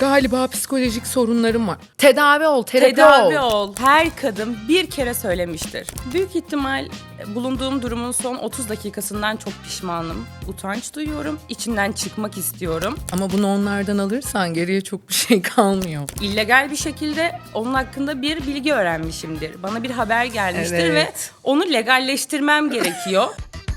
Galiba psikolojik sorunlarım var. Tedavi ol, terapi Tedavi ol. ol. Her kadın bir kere söylemiştir. Büyük ihtimal bulunduğum durumun son 30 dakikasından çok pişmanım. Utanç duyuyorum. İçinden çıkmak istiyorum. Ama bunu onlardan alırsan geriye çok bir şey kalmıyor. illegal bir şekilde onun hakkında bir bilgi öğrenmişimdir. Bana bir haber gelmiştir Evet. ve onu legalleştirmem gerekiyor.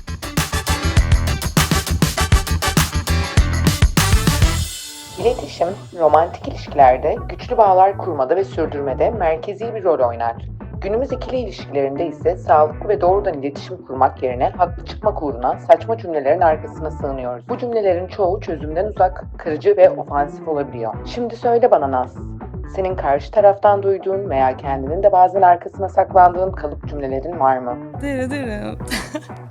İletişim, romantik ilişkilerde güçlü bağlar kurmada ve sürdürmede merkezi bir rol oynar. Günümüz ikili ilişkilerinde ise sağlıklı ve doğrudan iletişim kurmak yerine haklı çıkmak uğruna saçma cümlelerin arkasına sığınıyoruz. Bu cümlelerin çoğu çözümden uzak, kırıcı ve ofansif olabiliyor. Şimdi söyle bana Naz, senin karşı taraftan duyduğun veya kendinin de bazen arkasına saklandığın kalıp cümlelerin var mı? Dırı dırı.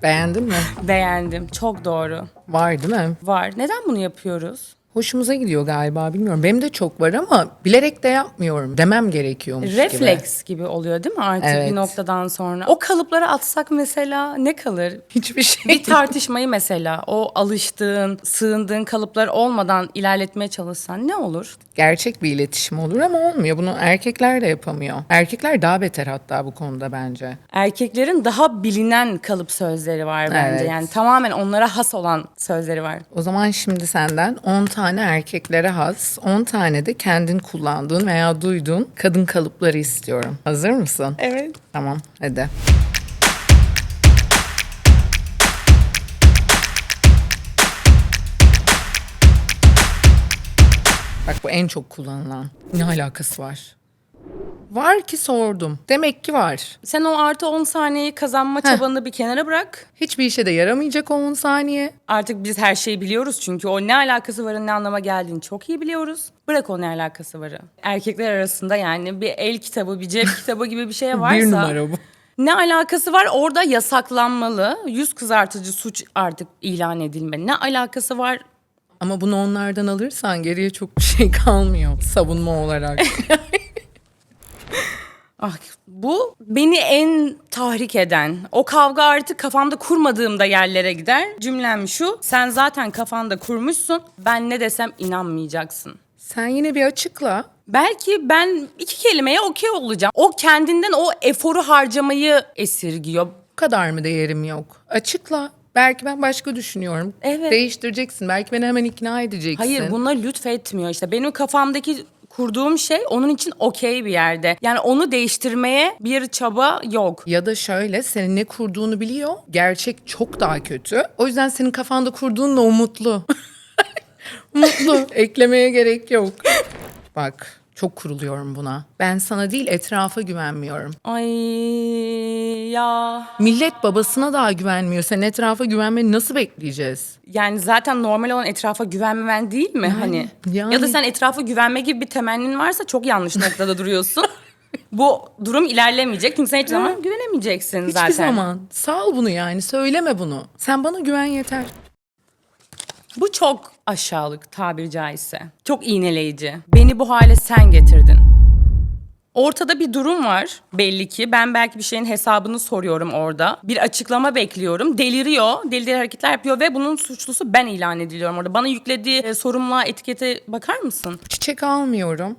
Beğendin mi? Beğendim. Çok doğru. Var değil mi? Var. Neden bunu yapıyoruz? Hoşumuza gidiyor galiba bilmiyorum. Benim de çok var ama bilerek de yapmıyorum. Demem gerekiyormuş gibi. Refleks gibi. oluyor değil mi artık Evet. bir noktadan sonra? O kalıpları atsak mesela ne kalır? Hiçbir şey. Bir tartışmayı mesela o alıştığın, sığındığın kalıplar olmadan ilerletmeye çalışsan ne olur? Gerçek bir iletişim olur ama olmuyor. Bunu erkekler de yapamıyor. Erkekler daha beter hatta bu konuda bence. Erkeklerin daha bilinen kalıp sözleri var bence. Evet. Yani tamamen onlara has olan sözleri var. O zaman şimdi senden 10 tane erkeklere has, 10 tane de kendin kullandığın veya duyduğun kadın kalıpları istiyorum. Hazır mısın? Evet. Tamam, hadi. Bak bu en çok kullanılan. Ne alakası var? Var ki sordum. Demek ki var. Sen o artı 10 saniyeyi kazanma çabanı bir kenara bırak. Hiçbir işe de yaramayacak o 10 saniye. Artık biz her şeyi biliyoruz çünkü o ne alakası varın ne anlama geldiğini çok iyi biliyoruz. Bırak o ne alakası varı. Erkekler arasında yani bir el kitabı, bir cep kitabı gibi bir şey varsa... Bir numara bu. Ne alakası var? Orada yasaklanmalı. Yüz kızartıcı suç artık ilan edilmeli. Ne alakası var? Ama bunu onlardan alırsan geriye çok bir şey kalmıyor savunma olarak. Ah, bu beni en tahrik eden, o kavga artık kafamda kurmadığımda yerlere gider. Cümlem şu, sen zaten kafanda kurmuşsun, ben ne desem inanmayacaksın. Sen yine bir açıkla. Belki ben iki kelimeye okey olacağım. O kendinden o eforu harcamayı esirgiyor. Bu kadar mı değerim yok? Açıkla. Belki ben başka düşünüyorum. Evet. Değiştireceksin. Belki beni hemen ikna edeceksin. Hayır buna lütfetmiyor işte. Benim kafamdaki kurduğum şey onun için okey bir yerde. Yani onu değiştirmeye bir çaba yok. Ya da şöyle senin ne kurduğunu biliyor. Gerçek çok daha kötü. O yüzden senin kafanda kurduğunla o mutlu. mutlu. Eklemeye gerek yok. Bak çok kuruluyorum buna. Ben sana değil etrafa güvenmiyorum. Ay ya. Millet babasına daha güvenmiyor. Sen etrafa güvenmeni nasıl bekleyeceğiz? Yani zaten normal olan etrafa güvenmemen değil mi hani? yani. Ya da sen etrafa güvenme gibi bir temennin varsa çok yanlış noktada duruyorsun. Bu durum ilerlemeyecek çünkü sen hiçbir zaman güvenemeyeceksin Hiçbir zaten. zaman. Sal bunu yani. Söyleme bunu. Sen bana güven yeter. Bu çok aşağılık tabiri caizse. Çok iğneleyici. Beni bu hale sen getirdin. Ortada bir durum var belli ki. Ben belki bir şeyin hesabını soruyorum orada. Bir açıklama bekliyorum. Deliriyor. Deli deli hareketler yapıyor ve bunun suçlusu ben ilan ediliyorum orada. Bana yüklediği e, sorumluluğa etikete bakar mısın? Çiçek almıyorum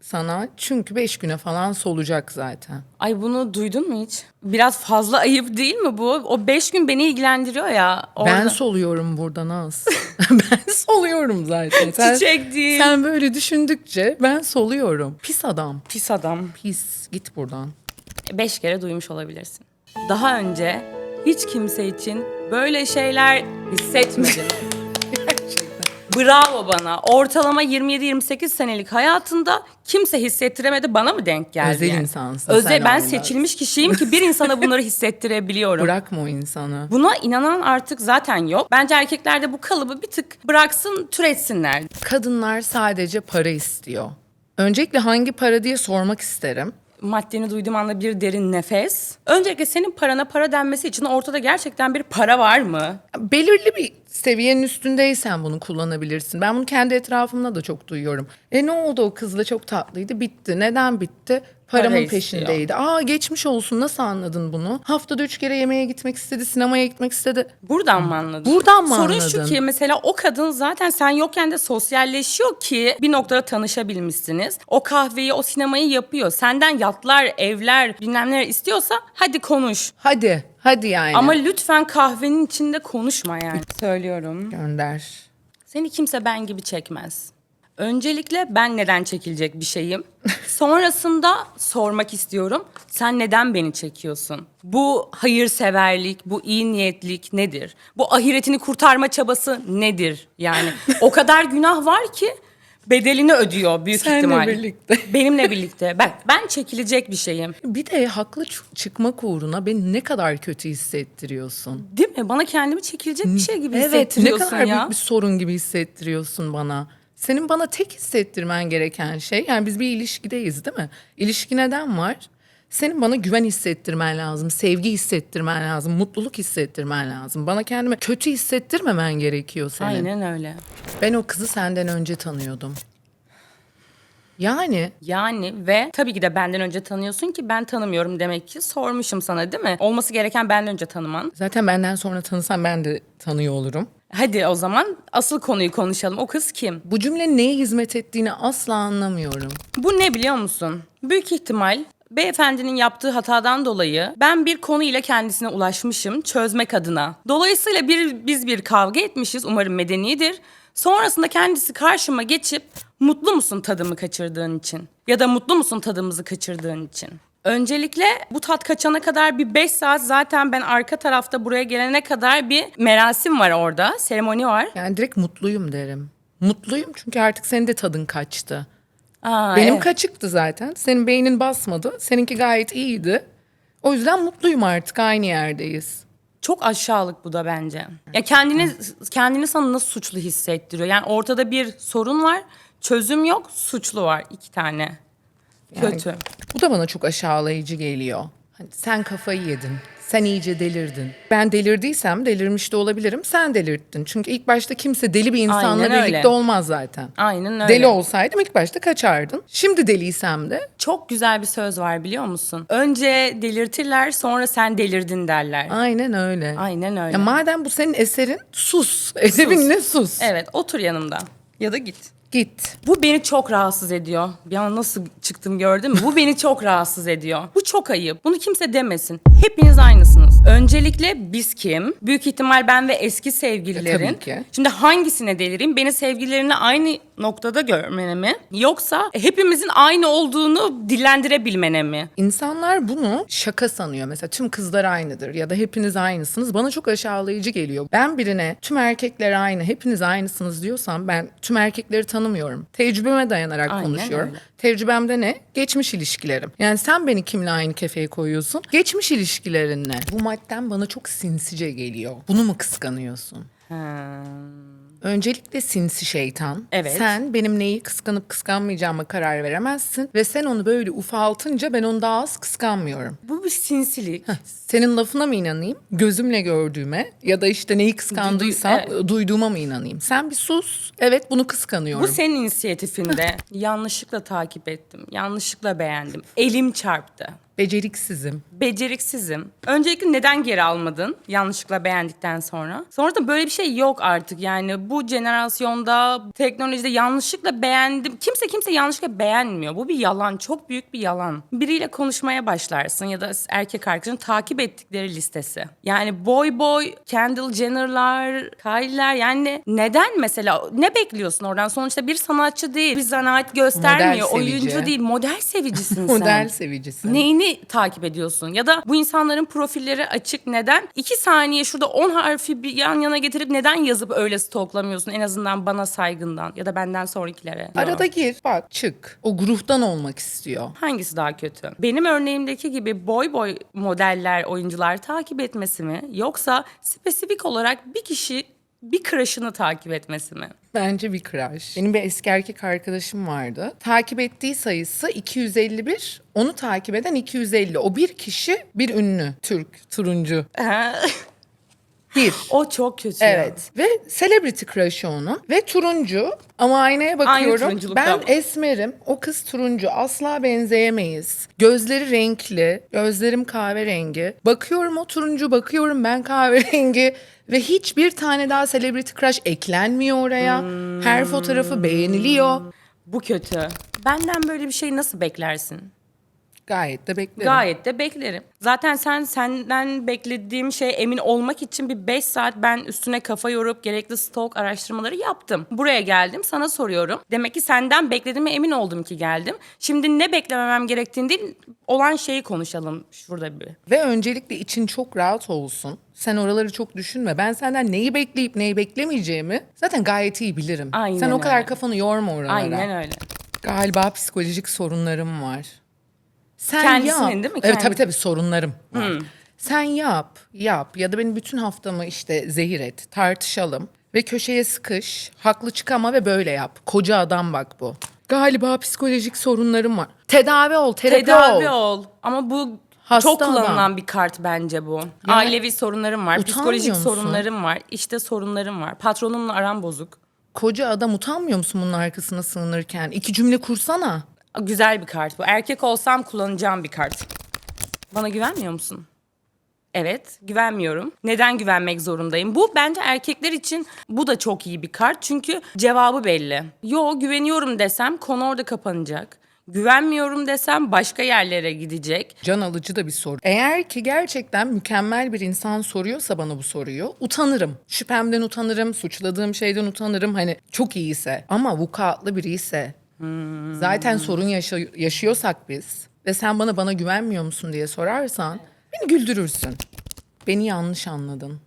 sana çünkü beş güne falan solacak zaten. Ay bunu duydun mu hiç? Biraz fazla ayıp değil mi bu? O beş gün beni ilgilendiriyor ya. Orada. Ben soluyorum burada Naz. ben soluyorum zaten. Sen, Çiçek değil. Sen böyle düşündükçe ben soluyorum. Pis adam. Pis adam. Pis. Git buradan. beş kere duymuş olabilirsin. Daha önce hiç kimse için böyle şeyler hissetmedim. Bravo bana. Ortalama 27-28 senelik hayatında kimse hissettiremedi bana mı denk geldi? Özel yani? insansın Özel, sen ben seçilmiş kişiyim ki bir insana bunları hissettirebiliyorum. Bırakma o insanı. Buna inanan artık zaten yok. Bence erkekler de bu kalıbı bir tık bıraksın, türetsinler. Kadınlar sadece para istiyor. Öncelikle hangi para diye sormak isterim. Maddeni duyduğum anda bir derin nefes. Öncelikle senin parana para denmesi için ortada gerçekten bir para var mı? Belirli bir seviyenin üstündeysen bunu kullanabilirsin. Ben bunu kendi etrafımda da çok duyuyorum. E ne oldu o kızla çok tatlıydı bitti. Neden bitti? Paramın Para istiyor. peşindeydi. Aa geçmiş olsun nasıl anladın bunu? Haftada üç kere yemeğe gitmek istedi, sinemaya gitmek istedi. Buradan mı anladın? Buradan mı Sorun şu anladın? ki mesela o kadın zaten sen yokken de sosyalleşiyor ki bir noktada tanışabilmişsiniz. O kahveyi, o sinemayı yapıyor. Senden yatlar, evler, bilmem neler istiyorsa hadi konuş. Hadi, hadi yani. Ama lütfen kahvenin içinde konuşma yani. Söylüyorum. gönder. Seni kimse ben gibi çekmez. Öncelikle ben neden çekilecek bir şeyim. Sonrasında sormak istiyorum. Sen neden beni çekiyorsun? Bu hayırseverlik, bu iyi niyetlik nedir? Bu ahiretini kurtarma çabası nedir? Yani o kadar günah var ki bedelini ödüyor büyük Seninle ihtimal. birlikte. Benimle birlikte. Ben, ben çekilecek bir şeyim. Bir de haklı ç- çıkmak uğruna beni ne kadar kötü hissettiriyorsun. Değil mi? Bana kendimi çekilecek bir şey gibi Evet, ne hissettiriyorsun kadar ya. büyük bir sorun gibi hissettiriyorsun bana. Senin bana tek hissettirmen gereken şey, yani biz bir ilişkideyiz değil mi? İlişki neden var? Senin bana güven hissettirmen lazım, sevgi hissettirmen lazım, mutluluk hissettirmen lazım. Bana kendime kötü hissettirmemen gerekiyor senin. Aynen öyle. Ben o kızı senden önce tanıyordum. Yani Yani ve tabii ki de benden önce tanıyorsun ki ben tanımıyorum demek ki sormuşum sana değil mi? Olması gereken benden önce tanıman. zaten benden sonra tanısan ben de tanıyor olurum. Hadi o zaman asıl konuyu konuşalım. O kız kim? Bu cümlenin neye hizmet ettiğini asla anlamıyorum. Bu ne biliyor musun? Büyük ihtimal beyefendinin yaptığı hatadan dolayı ben bir konu ile kendisine ulaşmışım çözmek adına. Dolayısıyla bir, biz bir kavga etmişiz umarım medenidir. Sonrasında kendisi karşıma geçip mutlu musun tadımı kaçırdığın için? Ya da mutlu musun tadımızı kaçırdığın için? Öncelikle bu tat kaçana kadar bir 5 saat zaten ben arka tarafta buraya gelene kadar bir merasim var orada. Seremoni var. Yani direkt mutluyum derim. Mutluyum çünkü artık senin de tadın kaçtı. Aa, Benim evet. kaçıktı zaten. Senin beynin basmadı. Seninki gayet iyiydi. O yüzden mutluyum artık aynı yerdeyiz. Çok aşağılık bu da bence. Ya kendini kendini sana nasıl suçlu hissettiriyor? Yani ortada bir sorun var, çözüm yok, suçlu var iki tane. Kötü. Bu da bana çok aşağılayıcı geliyor. Hani sen kafayı yedin. Sen iyice delirdin. Ben delirdiysem delirmiş de olabilirim. Sen delirttin. Çünkü ilk başta kimse deli bir insanla Aynen birlikte öyle. olmaz zaten. Aynen öyle. Deli olsaydım ilk başta kaçardın. Şimdi deliysem de Çok güzel bir söz var biliyor musun? Önce delirtirler, sonra sen delirdin derler. aynen öyle. Aynen öyle. Ya madem bu senin eserin sus. Edebinle sus. Evet, otur yanımda. Ya da git. Git. Bu beni çok rahatsız ediyor. An nasıl çıktım gördün mü? Bu beni çok rahatsız ediyor. Bu çok ayıp. Bunu kimse demesin. Hepiniz aynısınız. Öncelikle biz kim? Büyük ihtimal ben ve eski sevgililerin. E, tabii ki. Şimdi hangisine delireyim? Beni sevgililerini aynı noktada görmene mi? Yoksa hepimizin aynı olduğunu dillendirebilmene mi? İnsanlar bunu şaka sanıyor. Mesela tüm kızlar aynıdır ya da hepiniz aynısınız. Bana çok aşağılayıcı geliyor. Ben birine tüm erkekler aynı, hepiniz aynısınız diyorsam ben tüm erkekleri tanımıyorum. Tecrübeme dayanarak Aynen konuşuyorum. öyle. Tecrübemde ne? Geçmiş ilişkilerim. Yani sen beni kimle aynı kefeye koyuyorsun? Geçmiş ilişkilerinle. Bu madden bana çok sinsice geliyor. Bunu mu kıskanıyorsun? Öncelikle sinsi şeytan. Evet. Sen benim neyi kıskanıp kıskanmayacağıma karar veremezsin. Ve sen onu böyle ufaltınca ben onu daha az kıskanmıyorum. Bu bir sinsilik. Senin lafına mı inanayım? Gözümle gördüğüme ya da işte neyi kıskandıysam Duydu- duyduğuma mı inanayım? Sen bir sus. Evet bunu kıskanıyorum. Bu senin inisiyatifinde. Yanlışlıkla takip ettim. Yanlışlıkla beğendim. Elim çarptı. Beceriksizim. Beceriksizim. Öncelikle neden geri almadın yanlışlıkla beğendikten sonra? Sonra da böyle bir şey yok artık yani bu jenerasyonda teknolojide yanlışlıkla beğendim. Kimse kimse yanlışlıkla beğenmiyor. Bu bir yalan. Çok büyük bir yalan. Biriyle konuşmaya başlarsın ya da erkek arkadaşın takip ettikleri listesi. Yani boy boy, Kendall Jenner'lar, Kylie'ler yani neden mesela ne bekliyorsun oradan? Sonuçta bir sanatçı değil. Bir zanaat göstermiyor. Model sevici. Oyuncu değil. Model sevicisin sen. Model sevicisi. Neyini takip ediyorsun? Ya da bu insanların profilleri açık neden? İki saniye şurada 10 harfi bir yan yana getirip neden yazıp öyle stalklamıyorsun? En azından bana saygından ya da benden sonrakilere. Arada gir, bak, çık. O gruptan olmak istiyor. Hangisi daha kötü? Benim örneğimdeki gibi boy boy modeller, oyuncular takip etmesi mi? Yoksa spesifik olarak bir kişi bir crush'ını takip etmesi mi? Bence bir crush. Benim bir eski erkek arkadaşım vardı. Takip ettiği sayısı 251. Onu takip eden 250. O bir kişi bir ünlü. Türk, turuncu. Bir. O çok kötü. Evet. Ve celebrity crush'ı onun. Ve turuncu. Ama aynaya bakıyorum. turunculukta ben ama. esmerim. O kız turuncu. Asla benzeyemeyiz. Gözleri renkli. Gözlerim kahverengi. Bakıyorum o turuncu. Bakıyorum ben kahverengi. Ve hiçbir tane daha celebrity crush eklenmiyor oraya. Her fotoğrafı beğeniliyor. Bu kötü. Benden böyle bir şey nasıl beklersin? Gayet de beklerim. Gayet de beklerim. Zaten sen senden beklediğim şey emin olmak için bir 5 saat ben üstüne kafa yorup gerekli stalk araştırmaları yaptım. Buraya geldim sana soruyorum. Demek ki senden beklediğime emin oldum ki geldim. Şimdi ne beklememem gerektiğini değil olan şeyi konuşalım şurada bir. Ve öncelikle için çok rahat olsun. Sen oraları çok düşünme. Ben senden neyi bekleyip neyi beklemeyeceğimi zaten gayet iyi bilirim. Aynen Sen o kadar öyle. kafanı yorma oralara. Aynen öyle. Galiba psikolojik sorunlarım var. Sen Kendisinin yap. değil mi? Evet Kendi- tabii tabii sorunlarım var. Sen yap, yap ya da benim bütün haftamı işte zehir et, tartışalım ve köşeye sıkış, haklı çıkama ve böyle yap. Koca adam bak bu. Galiba psikolojik sorunlarım var. Tedavi ol, terapi Tedavi ol. ol. Ama bu Hasta çok kullanılan adam. bir kart bence bu. Ailevi sorunlarım var, utanmıyor psikolojik musun? sorunlarım var, işte sorunlarım var. Patronumla aram bozuk. Koca adam utanmıyor musun bunun arkasına sığınırken? İki cümle kursana. Güzel bir kart bu. Erkek olsam kullanacağım bir kart. Bana güvenmiyor musun? Evet, güvenmiyorum. Neden güvenmek zorundayım? Bu bence erkekler için bu da çok iyi bir kart. Çünkü cevabı belli. Yo güveniyorum desem konu orada kapanacak. Güvenmiyorum desem başka yerlere gidecek. Can alıcı da bir soru. Eğer ki gerçekten mükemmel bir insan soruyorsa bana bu soruyu utanırım. Şüphemden utanırım, suçladığım şeyden utanırım. Hani çok iyiyse ama vukuatlı biri ise zaten sorun yaşa- yaşıyorsak biz ve sen bana bana güvenmiyor musun diye sorarsan beni güldürürsün. Beni yanlış anladın.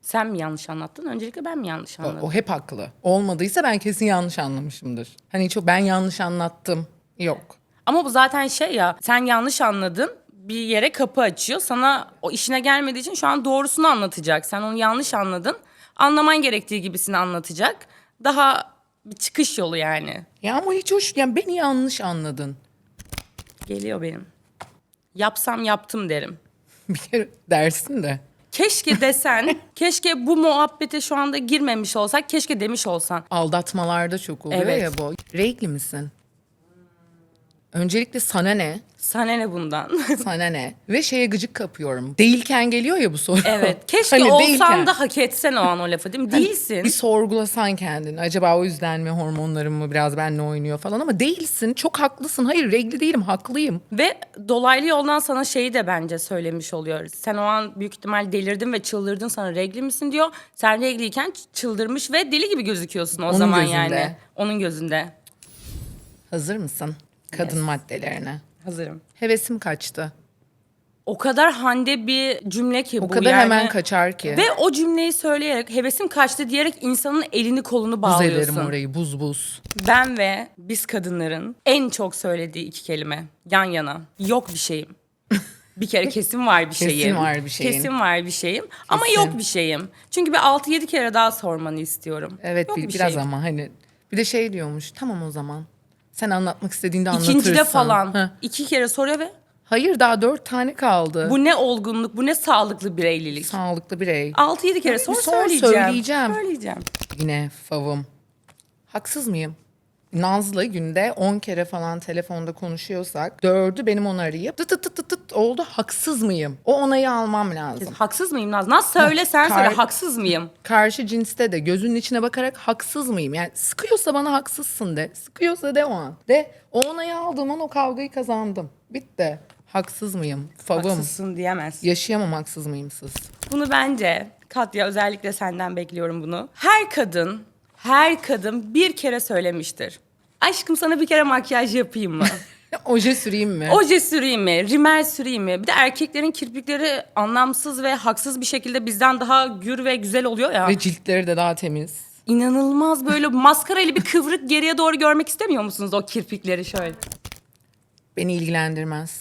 Sen mi yanlış anlattın? Öncelikle ben mi yanlış O, anladım? o hep haklı. Olmadıysa ben kesin yanlış anlamışımdır. Hani çok ben yanlış anlattım. Yok. Ama bu zaten şey ya sen yanlış anladın bir yere kapı açıyor. Sana o işine gelmediği için şu an doğrusunu anlatacak. Sen onu yanlış anladın. Anlaman gerektiği gibisini anlatacak. Daha bir çıkış yolu yani. Ya ama hiç hoş yani beni yanlış anladın. Geliyor benim. Yapsam yaptım derim. Bir kere dersin de. Keşke desen, keşke bu muhabbete şu anda girmemiş olsak, keşke demiş olsan. Aldatmalarda çok oluyor Evet. ya bu. Renkli misin? Öncelikle sana ne? Sana ne bundan? Sana ne? Ve şeye gıcık kapıyorum. Değilken geliyor ya bu soru. evet. Keşke Hani olsan değilken. da hak etsen o an o lafı değil mi? Değilsin. Bir sorgulasan kendini. Acaba o yüzden mi hormonlarım mı biraz benimle oynuyor falan ama değilsin. Çok haklısın. Hayır regli değilim haklıyım. Ve dolaylı yoldan sana şeyi de bence söylemiş oluyor. Sen o an büyük ihtimal delirdin ve çıldırdın sana regli misin diyor. Sen regliyken ç- çıldırmış ve deli gibi gözüküyorsun o Onun zaman gözünde. yani. Onun gözünde. Hazır mısın? Kadın maddelerine. Hazırım. Hevesim kaçtı. O kadar hande bir cümle ki O bu kadar yani. hemen kaçar ki. Ve o cümleyi söyleyerek hevesim kaçtı diyerek insanın elini kolunu buz ederim bağlıyorsun. orayı buz buz. Ben ve biz kadınların en çok söylediği iki kelime yan yana. Yok bir şeyim. Bir kere kesin var bir Kesin şeyim. var bir şeyin. Kesin var bir şeyim. Ama Kesin. yok bir şeyim. Çünkü bir 6-7 kere daha sormanı istiyorum. Evet Yok bir, bir biraz şeyim. ama hani bir de şey diyormuş. Tamam o zaman. Sen anlatmak istediğinde anlatırsın. İkincide falan Heh. iki kere soruyor ve Hayır daha dört tane kaldı. bu ne olgunluk, bu ne sağlıklı bireylilik. Sağlıklı birey. 6-7 kere sor, sor, söyleyeceğim. söyleyeceğim. Söyleyeceğim. Yine favım. Haksız mıyım? Nazlı günde 10 kere falan telefonda konuşuyorsak dördü benim onu arayıp tıt tıt tıt tıt tıt oldu haksız mıyım? O onayı almam lazım. Haksız mıyım Naz? Naz söyle sen Kar- söyle haksız mıyım? Karşı cinste de gözünün içine bakarak haksız mıyım? Yani sıkıyorsa bana haksızsın de. Sıkıyorsa de o an. De o onayı aldığım an o kavgayı kazandım. Bitti. Haksız mıyım? Favım. Haksızsın diyemez. Yaşayamam haksız mıyımsız. Bunu bence Katya özellikle senden bekliyorum bunu. Her kadın, her kadın bir kere söylemiştir. Aşkım sana bir kere makyaj yapayım mı? Oje süreyim mi? Oje süreyim mi? Rimel süreyim mi? Bir de erkeklerin kirpikleri anlamsız ve haksız bir şekilde bizden daha gür ve güzel oluyor ya. Ve ciltleri de daha temiz. İnanılmaz böyle maskarayla bir kıvrık geriye doğru görmek istemiyor musunuz o kirpikleri şöyle? Beni ilgilendirmez.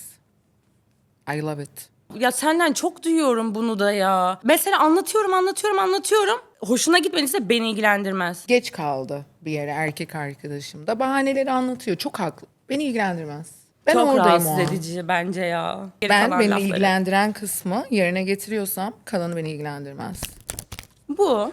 I love it. Ya senden çok duyuyorum bunu da ya. Mesela anlatıyorum, anlatıyorum, anlatıyorum. Hoşuna gitmediyse beni ilgilendirmez. Geç kaldı bir yere erkek arkadaşım da bahaneleri anlatıyor. Çok haklı. Beni ilgilendirmez. Ben çok oradayım rahatsız o an. edici bence ya. Geri Ben kalan beni lafları. ilgilendiren kısmı yerine getiriyorsam kalanı beni ilgilendirmez. Bu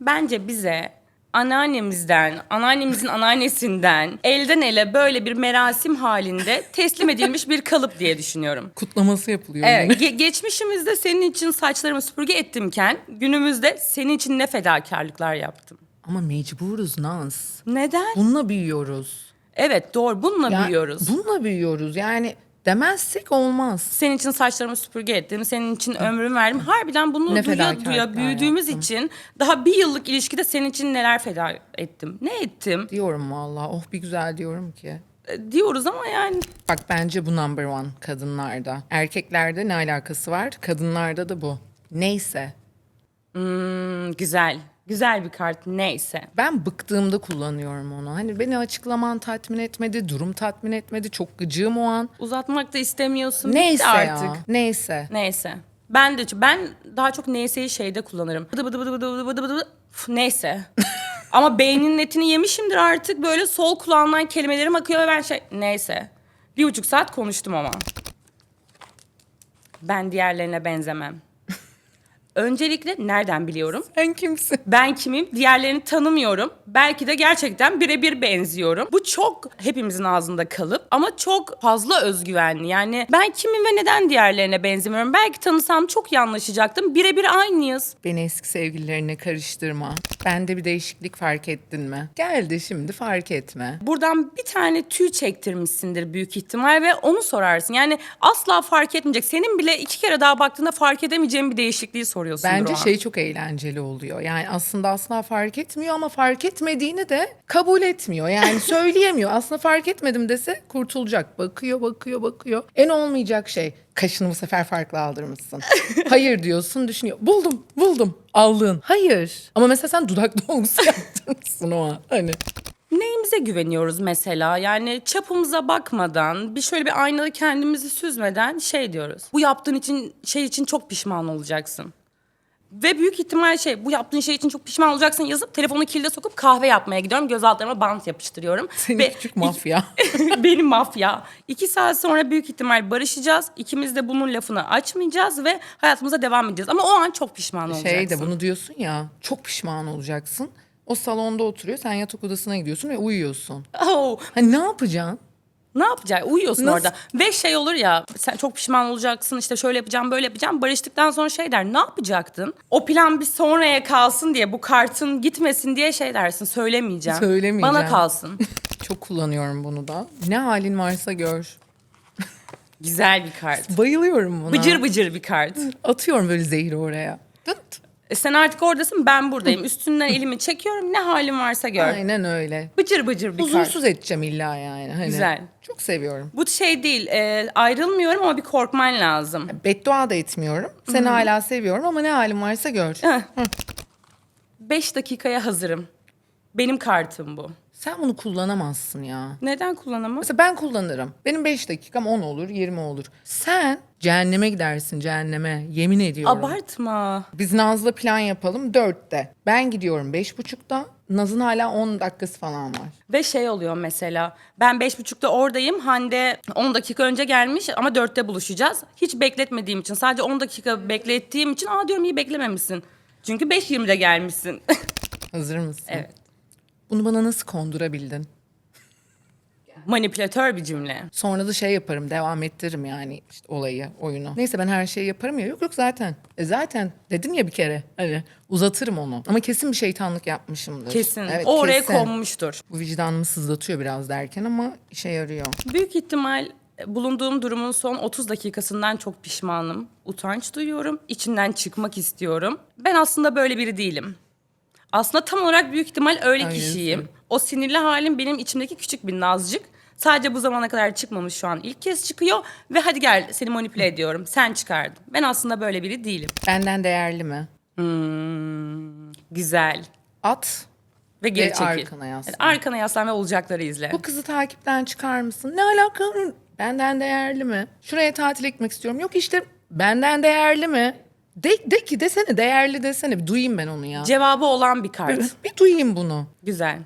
bence bize anneannemizden, anneannemizin anneannesinden elden ele böyle bir merasim halinde teslim edilmiş bir kalıp diye düşünüyorum. Kutlaması yapılıyor. Evet, ge- geçmişimizde senin için saçlarımı süpürge ettimken günümüzde senin için ne fedakarlıklar yaptım. Ama mecburuz Naz. Neden? Bununla büyüyoruz. Evet doğru bununla Ya, büyüyoruz. Bununla büyüyoruz. Yani demezsek olmaz. Senin için saçlarımı süpürge ettim, senin için ömrümü verdim. Harbiden bunu Ne duya fedakarlıklar duya büyüdüğümüz için daha bir yıllık ilişkide senin için neler feda ettim. Ne ettim Diyorum vallahi. Oh bir güzel diyorum ki. E, diyoruz ama yani Bak bence bu number one kadınlarda. Erkeklerde ne alakası var? Kadınlarda da bu. Neyse. hmm, güzel. Güzel bir kart neyse. Ben bıktığımda kullanıyorum onu. Hani beni açıklaman tatmin etmedi, durum tatmin etmedi. Çok gıcığım o an. Uzatmak da istemiyorsun. Neyse artık. ya. Neyse. Neyse. Ben de ben daha çok neyse'yi şeyde kullanırım. Bıdı bıdı bıdı bıdı bıdı bıdı bıdı. Üf, neyse. Ama beynin etini yemişimdir artık böyle sol kulağımdan kelimelerim akıyor ve ben şey neyse. Bir buçuk saat konuştum ama. Ben diğerlerine benzemem. Öncelikle nereden biliyorum? Sen kimsin? Ben kimim? Diğerlerini tanımıyorum. Belki de gerçekten birebir benziyorum. Bu çok hepimizin ağzında kalıp ama çok fazla özgüvenli. Yani ben kimim ve neden diğerlerine benzemiyorum? Belki tanısam çok iyi anlaşacaktım. Birebir aynıyız. Beni eski sevgililerine karıştırma. Bende bir değişiklik fark ettin mi? Geldi şimdi fark etme. Buradan bir tane tüy çektirmişsindir büyük ihtimal ve onu sorarsın. Yani asla fark etmeyecek. Senin bile iki kere daha baktığında fark edemeyeceğin bir değişikliği soruyorsundur Bence o an. şey çok eğlenceli oluyor. Yani aslında asla fark etmiyor ama fark etmediğini de kabul etmiyor. Yani söyleyemiyor. aslında fark etmedim dese kurtulacak. Bakıyor, bakıyor, bakıyor. En olmayacak şey. Kaşını bu sefer farklı aldırmışsın. Hayır diyorsun, düşünüyor. Buldum, buldum. Aldın. Hayır. Ama mesela sen dudak dolgusu yaptırmışsın o an. Hani. Neyimize güveniyoruz mesela? Yani çapımıza bakmadan, bir şöyle bir aynada kendimizi süzmeden şey diyoruz. Bu yaptığın için şey için çok pişman olacaksın. Ve büyük ihtimal şey bu yaptığın şey için çok pişman olacaksın yazıp telefonu kilide sokup kahve yapmaya gidiyorum. Göz altlarıma bant yapıştırıyorum. Senin Ve küçük mafya. benim mafya. İki saat sonra büyük ihtimal barışacağız. İkimiz de bunun lafını açmayacağız ve hayatımıza devam edeceğiz. Ama o an çok pişman olacaksın. Şey de bunu diyorsun ya. Çok pişman olacaksın. O salonda oturuyor. Sen yatak odasına gidiyorsun ve uyuyorsun. Oh, Hani ne yapacaksın? Ne yapacak? Uyuyorsun Nasıl? orada. Ve şey olur ya sen çok pişman olacaksın işte şöyle yapacağım böyle yapacağım. Barıştıktan sonra şey der ne yapacaktın? O plan bir sonraya kalsın diye bu kartın gitmesin diye şey dersin söylemeyeceğim. Söylemeyeceğim. Bana kalsın. Çok kullanıyorum bunu da. Ne halin varsa gör. Güzel bir kart. Bayılıyorum buna. Bıcır bıcır bir kart. Atıyorum böyle zehri oraya. Tıt. E sen artık oradasın ben buradayım. Üstünden elimi çekiyorum ne halin varsa gör. Aynen öyle. Bıcır bıcır bir kart. Huzursuz edeceğim illa yani. Hani Güzel. Çok seviyorum. Bu şey değil e, ayrılmıyorum ama bir korkman lazım. Beddua da etmiyorum. Seni hala seviyorum ama ne halin varsa gör. Beş dakikaya hazırım. Benim kartım bu. Sen bunu kullanamazsın ya. Neden kullanamam? Mesela ben kullanırım. Benim 5 dakikam 10 olur, 20 olur. Sen cehenneme gidersin cehenneme. Yemin ediyorum. Abartma. Biz Naz'la plan yapalım 4'te. Ben gidiyorum 5.30'da. Naz'ın hala 10 dakikası falan var. Ve şey oluyor mesela ben beş buçukta oradayım Hande 10 dakika önce gelmiş ama dörtte buluşacağız. Hiç bekletmediğim için sadece 10 dakika beklettiğim için aa diyorum iyi beklememişsin. Çünkü 5.20'de gelmişsin. Hazır mısın? Evet. Bunu bana nasıl kondurabildin? Manipülatör bir cümle. Sonra da şey yaparım, devam ettiririm yani işte olayı, oyunu. Neyse ben her şeyi yaparım ya. Yok yok zaten. E zaten dedim ya bir kere. Hani uzatırım onu. Ama kesin bir şeytanlık yapmışımdır. Kesin. Evet, o oraya kesin. konmuştur. Bu vicdanımı sızlatıyor biraz derken ama işe yarıyor. Büyük ihtimal bulunduğum durumun son 30 dakikasından çok pişmanım. Utanç duyuyorum. içinden çıkmak istiyorum. Ben aslında böyle biri değilim. Aslında tam olarak büyük ihtimal öyle Öylesin. kişiyim. O sinirli halim benim içimdeki küçük bir nazcık. Sadece bu zamana kadar çıkmamış şu an ilk kez çıkıyor. Ve hadi gel seni manipüle ediyorum. Sen çıkardın. Ben aslında böyle biri değilim. Benden değerli mi? Hmm, güzel. At. Ve geri Ve çekil. arkana yaslan. Evet, arkana yaslan ve olacakları izle. Bu kızı takipten çıkar mısın? Ne alaka? Benden değerli mi? Şuraya tatile gitmek istiyorum. Yok işte benden değerli mi? De, de ki desene değerli desene. Bir duyayım ben onu ya. Cevabı olan bir kart. bir, duyayım bunu. Güzel.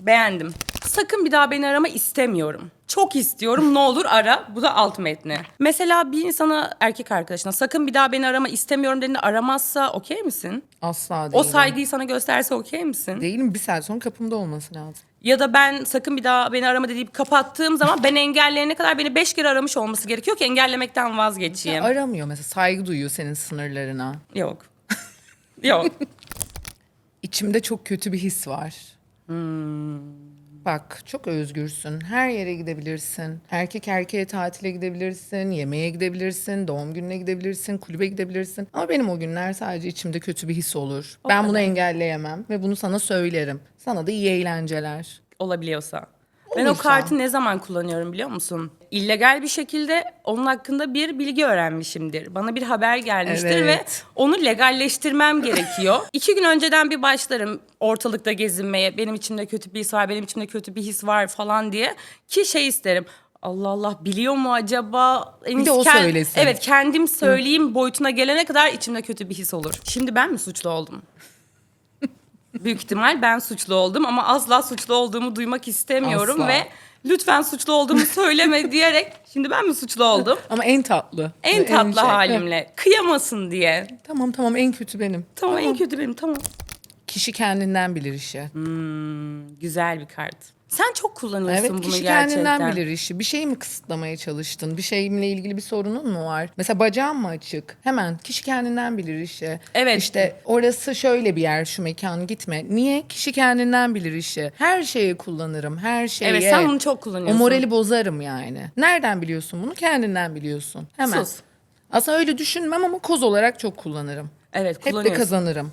Beğendim. Sakın bir daha beni arama istemiyorum. Çok istiyorum ne olur ara. Bu da alt metni. Mesela bir insana erkek arkadaşına sakın bir daha beni arama istemiyorum dediğinde aramazsa okey misin? Asla değilim. O saygıyı sana gösterse okey misin? Değilim bir saat sonra kapımda olması lazım. Ya da ben sakın bir daha beni arama deyip kapattığım zaman ben engelleyene kadar beni beş kere aramış olması gerekiyor ki engellemekten vazgeçeyim. Aramıyor mesela saygı duyuyor senin sınırlarına. Yok. Yok. İçimde çok kötü bir his var. Bak çok özgürsün. Her yere gidebilirsin. Erkek erkeğe tatile gidebilirsin. Yemeğe gidebilirsin. Doğum gününe gidebilirsin. Kulübe gidebilirsin. Ama benim o günler sadece içimde kötü bir his olur. ben bunu engelleyemem. Ve bunu sana söylerim. Sana da iyi eğlenceler. Olabiliyorsa. Ben o Olursa. kartı ne zaman kullanıyorum biliyor musun? İllegal bir şekilde onun hakkında bir bilgi öğrenmişimdir. Bana bir haber gelmiştir Evet. ve onu legalleştirmem gerekiyor. İki gün önceden bir başlarım ortalıkta gezinmeye. Benim içimde kötü bir his var, benim içimde kötü bir his var falan diye. Ki şey isterim. Allah Allah biliyor mu acaba? En Bir de o iyisi kend- söylesin. Evet kendim söyleyeyim boyutuna gelene kadar içimde kötü bir his olur. Şimdi ben mi suçlu oldum? Büyük ihtimal ben suçlu oldum ama asla suçlu olduğumu duymak istemiyorum Asla. ve lütfen suçlu olduğumu söyleme diyerek şimdi ben mi suçlu oldum? Ama en tatlı. En tatlı şey. halimle. Kıyamasın diye. Tamam tamam en kötü benim. Tamam en kötü benim tamam. Kişi kendinden bilir işi. Güzel bir kart. Sen çok kullanıyorsun Evet bunu kişi gerçekten. kendinden bilir işi. Bir şey mi kısıtlamaya çalıştın? Bir şeyimle ilgili bir sorunun mu var? Mesela bacağın mı açık? Hemen kişi kendinden bilir işi. Evet. İşte orası şöyle bir yer şu mekan gitme. Niye? Kişi kendinden bilir işi. Her şeye kullanırım. Her şeye. Evet sen bunu çok O kullanıyorsun. morali bozarım yani. Nereden biliyorsun bunu? Kendinden biliyorsun. Hemen. Sus. Aslında öyle düşünmem ama koz olarak çok kullanırım. Evet Hep de kullanıyorsun. kazanırım.